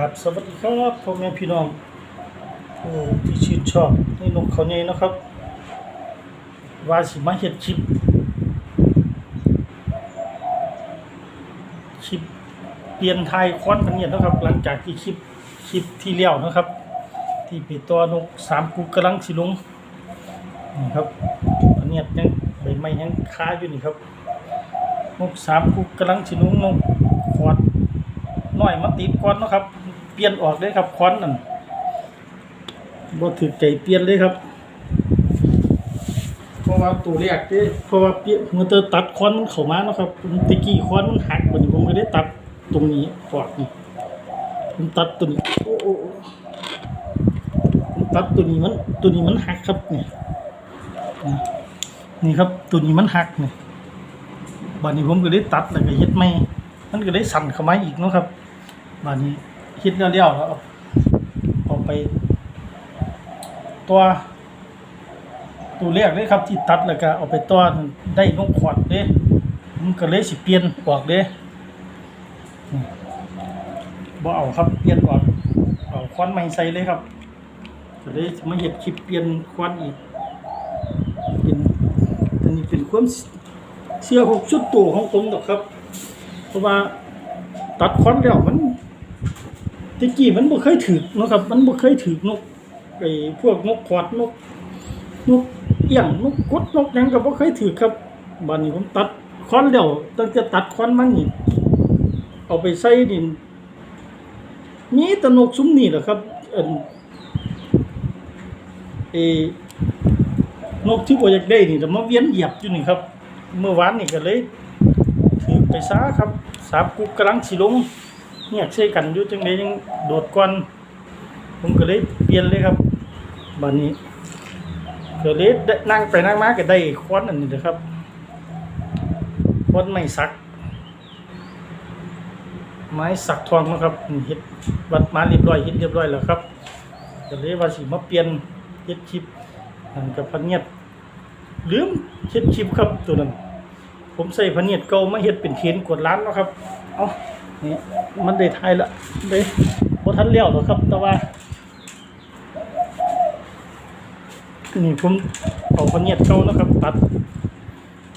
ครับสวัสดีครับพ่อแม่พี่น้องผู้ที่ชื่นชอบในนกเขาใหญ่นะครับ ว่าสิมาเฮ็ดคลิปคลิปเปลี่ยนไทยควันพันเนี่ยนะครับ หลังจากที่คลิปคลิปที่เลี้ยวนะครับ ที่ปีตัวนกสามกุกกำลังสิลงนี่ครับพันเนี่ยยังใบไม้ยังค้าอยู่นี่ครับนกสามกุกกำลังสิลงนกขวดน้อยมาติดควันนะครับ เปลี่ยนออกเลยครับควันนั่นบ่ถือใจเปลี่ยนเลยครับ เพราะว่าตัวแรกเด้เพราะว่าเปลี่ยนเมื่อเตอตัดควันมันเข้ามาเนาะครับตะกี้ควันมันหักบัดนี้ผมก็ได้ตัดตรงนี้ออกนี่ผมตัดตัวนี้โอ้โอ้โอ้ผมตัดตัวนี้มันตัวนี้มันหักครับนี่นี่นี่ครับตัวนี้มันหักนี่บัดนี้ผมก็ได้ตัดแล้วก็เฮ็ดใหม่มันก็ได้สั่นเข้ามาอีกเนาะครับบานนี้ คิดแล้วเลี้ยวแล้วเอาไป ตัว ตัวแรกเลยครับที่ตัดแล้วก็เอาไปต้อนได้นกขอดเด้มันก็เลยสิเปลี่ยนออกเด้บ่เอาครับเปลี่ยนออกเอาควันใหม่ใส่เลยครับก็เลยมาเห็ดคลิปเปลี่ยนควันอีกเป็นอันนี้เป็นความเชื่อของชุดตัวของผมดอกครับ เพราะว่าตัดคอนแล้วมันะกี้มันบ่เคยถือนะครับ มันบ่เคยถือนกไอ้พวกนกขอดนกนกเอี้ยงนกกดนกหยังก็บ่เคยถือครับบัดนี้ผมตัดคอนแล้วตั้งแต่ตัดคอนมานี่เอาไปใส่ดินมีแต่นกซุ้มนี่แหละครับเอิ่นเอนกที่บ่อยากได้นี่แต่มาเวียนเหยียบอยู่นี่ครับ เมื่อวานนี่ก็เลยถือไปซาครับสาบกุกกำลังสิลง เนี่ยใช่กันอยู่จังไดยังโดดก่อนผมก็เลยเปลี่ยนเลยครับบัดนี้ก็เลยได้นั่งไปนั่งมาก็ได้ควนอันนี้นะครับควนไม่สัก ไม้สักทองนะครับเฮ็ดวัดมาเรียบร้อยเฮ็ดเรียบร้อยแล้วครับก็เลยว่าสิมาเปลี่ยนเฮ็ดคลิปนั่นกับพันเงียดลืมเฮ็ดคลิปครับตัวนั้นผมใส่พะเนียดเก่ามาเฮ็ดเป็นเทียนกดร้านเนาะครับ เอา นี่มันได้ทายละได้บ่ทันแล้วหรอกครับ แต่ว่า นี่ผมเอาพะเนียดเก่านะครับ ตัด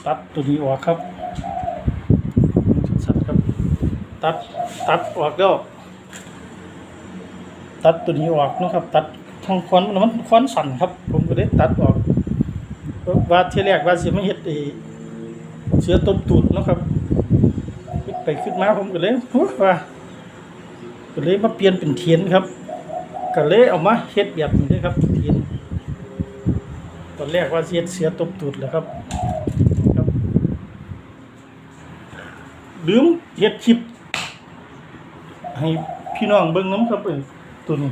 ตัดตัวนี้ออกครับสัตว์ครับ ตัด ตัดออกแล้ว ตัดตัวนี้ออกนะครับ ตัดทางควันมันควันสั่นครับ ผมก็ได้ตัดออกว่าที่แรกว่าสิมาเฮ็ดไอ้เสือตบตูดนะครับ ไปขึ้นมาผมก็เลยโอ้ว่าก็เลยมาเปลี่ยนเป็นเทียนครับก็เลยเอามาเฮ็ดแบบนี้เลยครับเทียนตอนแรกว่าเฮ็ดเสือตบตูดแหละครับครับลืมเฮ็ดคลิป ให้พี่น้องเบิ่งน้ำครับเออตัวนี้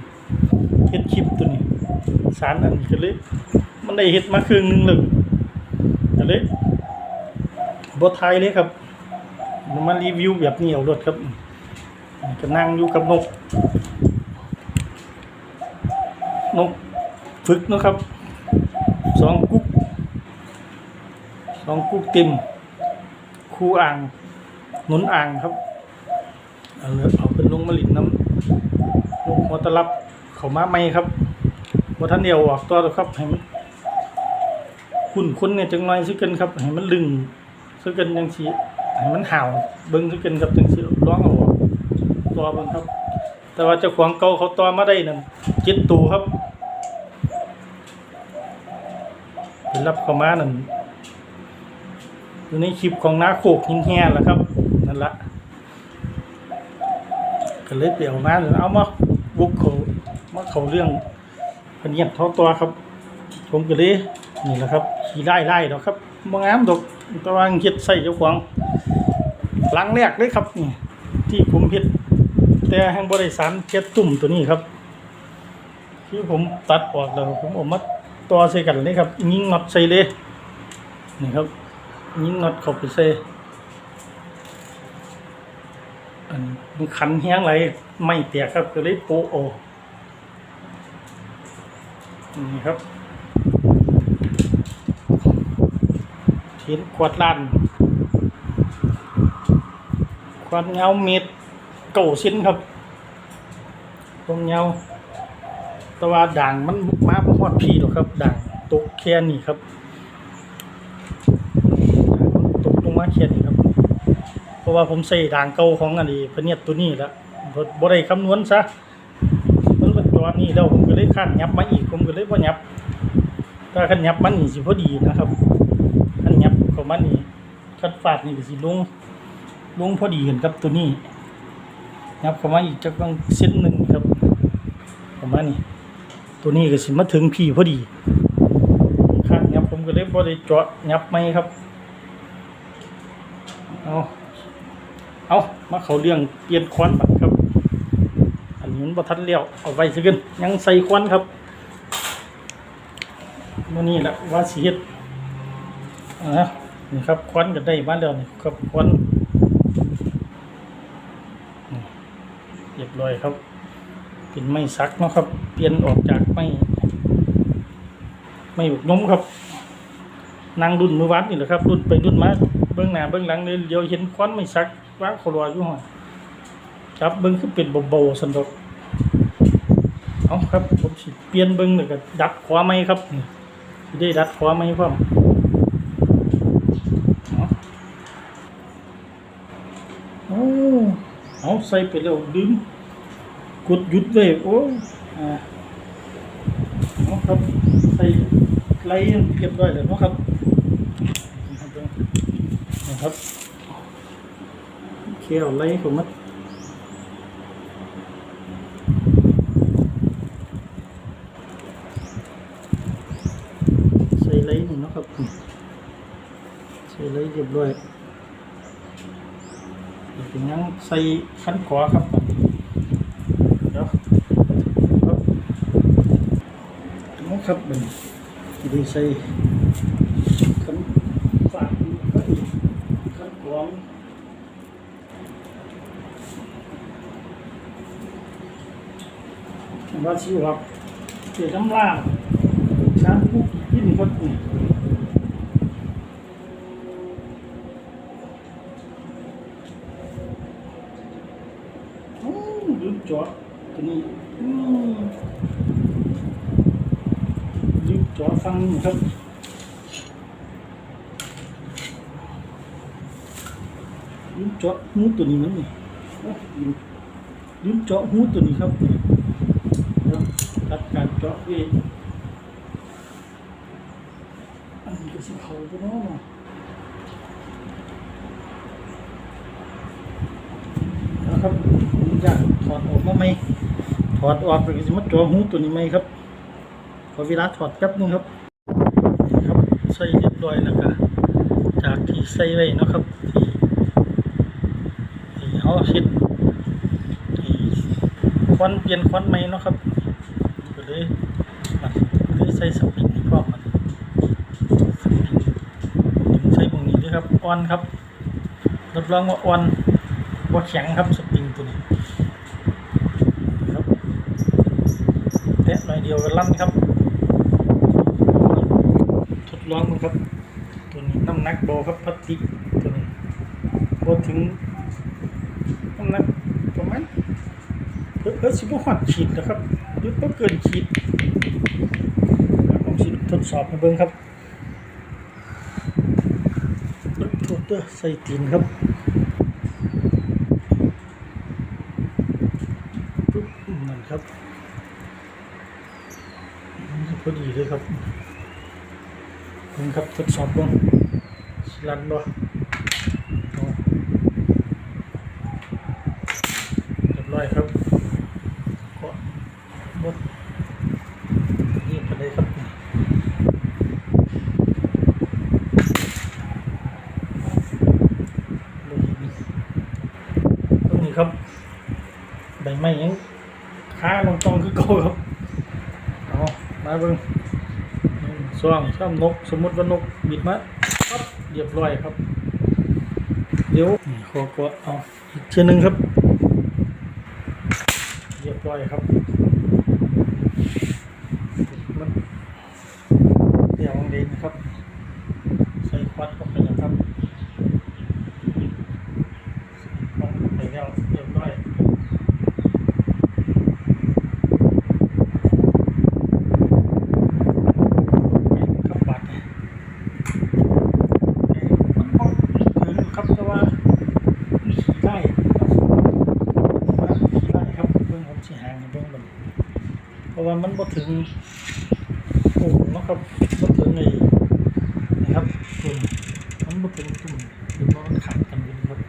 เฮ็ดคลิปตัวนี้ สารอันก็เลย มันได้เฮ็ดมาครึ่งหนึงเลยก็เลยบทไทยเลยครับ มารีวิวแบบนี้เอารถครับก็นั่งอยู่กับนก นกฝึกนะครับสองกุ๊กสองกุ๊กต็มคู่อ่างหนุนอ่างครับเอาเลยเอาเป็นลงมาลินน้ำนกหัวตลับเขามาไม่ครับว่าท่านเดียวออกตัวครับให้มันคุ้นคุ้นเนี่ยจังน้อยซิกันครับให้มันลึงซึกันจังสี ให้มันห่าวเบิ้งซึ่งกันกับจังสีร้องเอาตัวบึงครับ แต่ว่าเจ้าของเก่าเขาตัวมาได้นั่นเจ็ดตูครับเป็นรับเขามานั่นอยู่ในคลิปของน้าโคกหินแห่แหละครับนั่นละก็เลยเปลี่ยวมาเอามาบุกเขามาเขาเรื่องพะเนียดเท่าตัวครับ ผมก็เลยนี่แหละครับขี่ไล่ไล่ดอกครับบ่งามดอกตะวาอังเฮ็ดใส่เจ้าของ หลังแรกเลยครับนี่ที่ผมเฮ็ดแต่แห่งบริสารเฮ็ดตุ่มตัวนี้ครับ ที่ผมตัดออกแล้วผมเอามาต่อใส่กันเลยครับยิงน็อตใส่เลยนี่ครับยิงน็อตเข้าไปใส่อันมันขันแห้งไหลไม่แตกครับก็เลยโปโอนี่ครับเห็นขวดลาน ขวดเงาเม็ดเก่าสิ้นครับตรงเงาแต่ว่าด่างมันมาบ่ฮอดพีหรอกครับด่างตกแค่นี้ครับตกลงมาแค่นี้ครับ เพราะว่าผมใส่ด่างเก่าของอันนี้พเนียดตัวนี้แล้วบ่บ่ได้คำนวณซะมันเป็นตัวนี้แล้วผมก็เลยคาดยับมาอีกผมก็เลยบ่ายับถ้าคันยับมันนี่สิพอดีนะครับคันยับข้ามานี่คันฟาดนี่ก็สิลง ลงพอดีกันกับตัวนี้ยับเข้ามาอีกจักบางเส้นหนึ่งครับประมาณนี้ตัวนี้ก็สิมาถึงพี่พอดีข้างยับผมก็เลยบ่ได้เจาะยับไหมครับเอาเอามาเขาเรื่องเปลี่ยนควันบัดครับ อันนี้มันบทันเลี้ยวเอาไว้ซะกันยังใส่ควันครับมื้อนี้แหละว่าสิเฮ็ดอ่านี่ครับควันก็ได้มาแล้วนี่ครับควัน ร้อยครับ เป็นไม้ซักเนาะครับ เปลี่ยนออกจากไม้ไม้บุกนมครับนางรุ่นมือวัดนี่แหละครับ รุ่นไปรุ่นมาเบื้องหน้าเบื้องหลังเลยเดียวเห็นควันไม้ซักว่างขาลอยอยู่ห่อจับเบิ้องคือเป็นเบาๆสันดกเอาครับ ผมสิเปลี่ยนเบิ้องเลยก็ดัดขวาไม้ครับสิได้ดัดขวาไม้พร้อมโอ้เอาใส่ไปแล้วดึง กดหยุดไว้โอ้ยอ่าเอาครับใส่ไล่เรียบร้อยแล้วนะครับนะครับเคี่ยวไล่ผมมาใส่ไล่นี่เนะครับใส่ไล่เรียบร้อยเป็นยังใส่ขั้นขวาครับเดี๋ยวครับน้อง ครับเป็นที่ได้ใส่ขันฝากขันขวาว่าชิวครับเกี่ยวน้ำล่างช้างผู้ยิ่งคนอื่นอืมลืมเจาะตัวนี้อืม จาะฟังครับยืมเจาะหูตัวนี้นั่นนี่โอ้ลืมเจาะหูตัวนี้ครับเดี๋ยตัดการเจาะเองอันนี้ก็สิเขาตัวเน้อนะครับผมจะถอดออกมาไหมถอดออกไปจะมาจ่อหูตัวนี้ไหมครับ ขอเวลาถอดแป๊บนึงครับครับใส่เรียบร้อยแล้วก็จากที่ใส่ไว้นะครับที่ที่เขาเช็ดที่ควันเปลี่ยนควันไหมนะครับก็เลยเลยใส่สปริงพร้อมมันสปริงถึงใส่ตรงนี้ด้วยครับอ่อนครับรับรองว่าอ่อนว่าแข็งครับสปริงตัวนี้ครับแตะหน่อยเดียวก็ลั่นครับ ทดลองมันครับ ตัวนี้น้ำหนักเบาครับพลาสติกตัวนี้พอถึงน้ำหนักประมาณเพิ่มเพิ่มสิบหอดขีดนะครับหรือก็เกินขีดผมสิทดสอบให้เบิ่งครับทดเด้อใส่ตีนครับปุ๊บนั่นครับพอดีเลยครับ นี่ครับทดสอบบ้างสลันบ่เอาเรียบร้อยครับก็บดนี่ไปเลยครับตรงนี้ครับใบไม้ยังค้าลงตรงคือเก่าครับเอามาเบิ่ง สองสามนก สมมติว่านกบิดมาครับเรียบร้อยครับ เดี๋ยวนี่ขอกดเอาอีกเชือหนึ่งครับ เรียบร้อยครับมันเดี๋ยวเด่นครับ ใส่ควัดเข้าไปนะครับใส่ควัดเข้าไปแล้วเรียบร้อย งโอ่งเนะครับบ่ถึงไอ้นะครับตุ่มมันบ่ถึงตุ่มหรือว่ามันขัดกันอยู่ครับ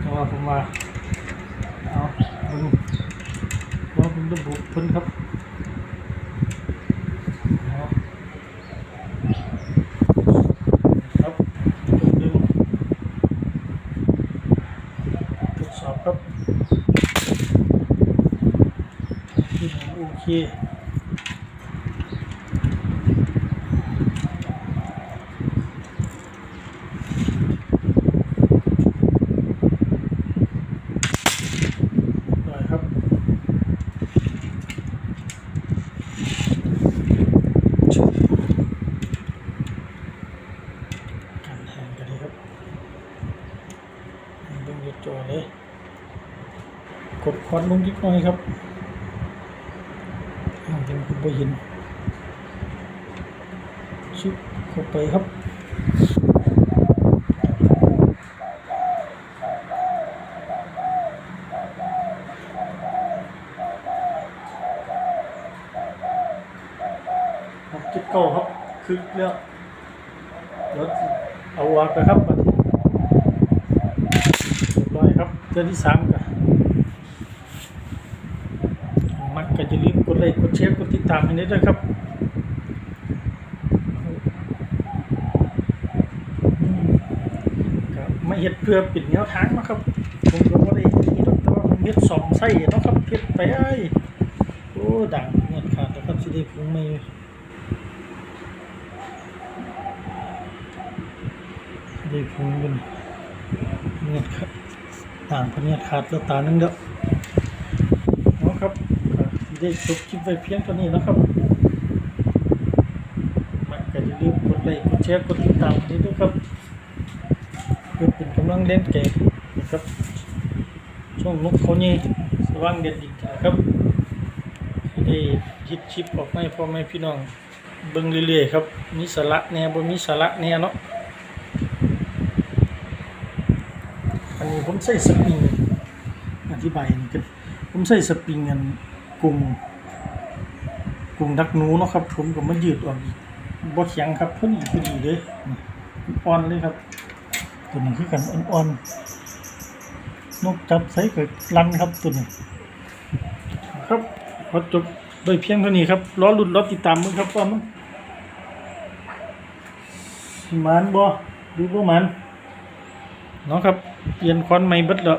แต่ว่าผมว่าเอาเบิ่งว่าผมระบุเพิ่นครับเอาครับดึงทดสอบครับ โอเคได้ครับชุบกันแทงกันเลยครับเบิ่ง อยู่จอเลยกดควันลงนิดหน่อยครับ อ้าวยังคือบ่เห็นชุบเข้าไปครับจุดเก้าครับคึกแล้วเดี๋ยวเอาวางไปครับเรียบร้อยครับเดือที่สามกัน มักก็จะรีบกดไลค์กดแชร์กดติดตามให้ด้วยครับมก็ไม่เฮ็ดเพื่อปิดแนวทางนะครับผมก็บ่ได้นี่ดอกแต่ว่าผมเฮ็ดสองไส้เนาะครับเฮ็ดไปไอ้โอ้ดังเงินขาดแล้วครับสิได้พุงไม่ได้พุงกันเงียดครับต่างพเนียดขาดแล้วตาหนึงเด้อ ได้จบคลิปไว้เพียงเท่านี้นะครับมันก็อย่าลืมกดไลค์กดแชร์กดติดตามนี้ด้วยครับเพื่อเป็นกำลังเล่นเกมนะครับ ช่องนกเขานี่สว่างเด็ดดินะครับได้ฮิตชิปออกมาให้พ่อแม่พี่น้องเบิ่งเรื่อยๆครับมีสาระแน่บ่มีสาระแน่เนาะอันนี้ผมใส่สปริงอธิบายนี่กันผมใส่สปริงอัน กลุ่ม กลุ่มดักหนูเนาะครับ ผมก็มายืดออกอีกบ่แข็งครับพอดีพอดีเลยอ่อนเลยครับ ตัวนี้คือกันอ่อนๆนกจับใส่เกิดรันครับตัวนี้ครับขอจบโดยเพียงเท่านี้ครับรอลุ้นรอติดตามมึงครับว่ามันมันบ่หรือบ่มันเนาะครับเปลี่ยนควันใหม่เบิดแล้ว